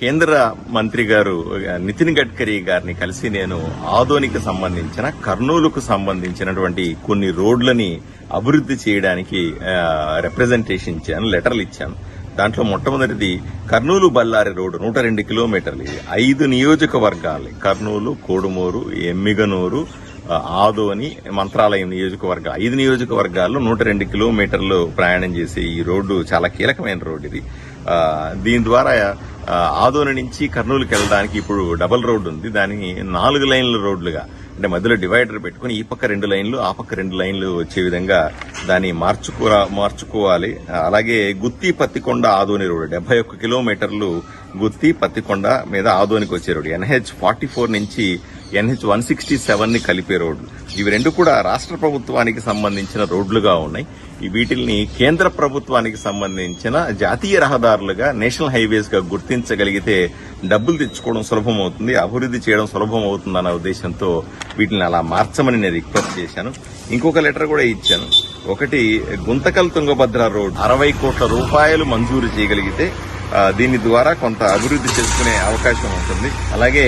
కేంద్ర మంత్రి గారు నితిన్ గడ్కరీ గారిని కలిసి నేను ఆదోనికి సంబంధించిన కర్నూలుకు సంబంధించినటువంటి కొన్ని రోడ్లని అభివృద్ధి చేయడానికి రిప్రజెంటేషన్ ఇచ్చాను లెటర్లు ఇచ్చాను. దాంట్లో మొట్టమొదటిది కర్నూలు బళ్ళారి రోడ్డు నూట రెండు కిలోమీటర్లు. ఇది ఐదు నియోజకవర్గాలు. కర్నూలు కోడుమూరు ఎమ్మిగనూరు ఆదోని మంత్రాలయం నియోజకవర్గ. ఐదు నియోజకవర్గాల్లో నూట రెండు కిలోమీటర్లు ప్రయాణం చేసే ఈ రోడ్డు చాలా కీలకమైన రోడ్డు ఇది. దీని ద్వారా ఆదోని నుంచి కర్నూలుకి వెళ్ళడానికి ఇప్పుడు డబల్ రోడ్డు ఉంది. దాన్ని నాలుగు లైన్ల రోడ్లుగా అంటే మధ్యలో డివైడర్ పెట్టుకుని ఈ పక్క రెండు లైన్లు ఆ పక్క రెండు లైన్లు వచ్చే విధంగా దాన్ని మార్చుకో మార్చుకోవాలి. అలాగే గుత్తి పత్తికొండ ఆదోని రోడ్డు డెబ్బై ఒక్క కిలోమీటర్లు గుత్తి పత్తికొండ మీద ఆదోనికి వచ్చే రోడ్డు ఎన్హెచ్ ఫార్టీ ఫోర్ నుంచి ఎన్హెచ్ వన్ సిక్స్టీ సెవెన్ని కలిపే రోడ్లు. ఇవి రెండు కూడా రాష్ట్ర ప్రభుత్వానికి సంబంధించిన రోడ్లుగా ఉన్నాయి. వీటిల్ని కేంద్ర ప్రభుత్వానికి సంబంధించిన జాతీయ రహదారులుగా నేషనల్ హైవేస్గా గుర్తించగలిగితే డబ్బులు తెచ్చుకోవడం సులభం అవుతుంది అభివృద్ధి చేయడం సులభం అవుతుందన్న ఉద్దేశంతో వీటిని అలా మార్చమని నేను రిక్వెస్ట్ చేశాను. ఇంకొక లెటర్ కూడా ఇచ్చాను. ఒకటి గుంతకల్ తుంగభద్ర రోడ్. అరవై కోట్ల రూపాయలు మంజూరు చేయగలిగితే దీని ద్వారా కొంత అభివృద్ధి చేసుకునే అవకాశం ఉంటుంది. అలాగే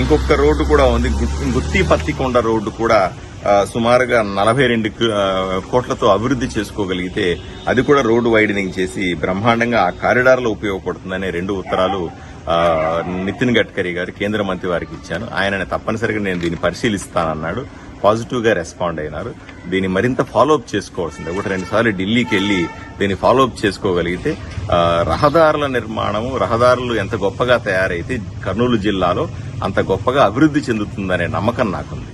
ఇంకొక రోడ్డు కూడా ఉంది. గుత్తి పత్తికొండ రోడ్డు కూడా సుమారుగా నలభై రెండు కోట్లతో అభివృద్ధి చేసుకోగలిగితే అది కూడా రోడ్డు వైడనింగ్ చేసి బ్రహ్మాండంగా ఆ కారిడార్లో ఉపయోగపడుతుందనే రెండు ఉత్తరాలు నితిన్ గడ్కరీ గారు కేంద్ర మంత్రి వారికి ఇచ్చాను. ఆయన తప్పనిసరిగా నేను దీన్ని పరిశీలిస్తానన్నాడు. పాజిటివ్గా రెస్పాండ్ అయినారు. దీన్ని మరింత ఫాలో అప్ చేసుకోవాల్సిందే. ఒకటి రెండుసార్లు ఢిల్లీకి వెళ్ళి దీన్ని ఫాలోఅప్ చేసుకోగలిగితే రహదారుల నిర్మాణము రహదారులు ఎంత గొప్పగా తయారైతే కర్నూలు జిల్లాలో అంత గొప్పగా అభివృద్ధి చెందుతుందనే నమ్మకం నాకుంది.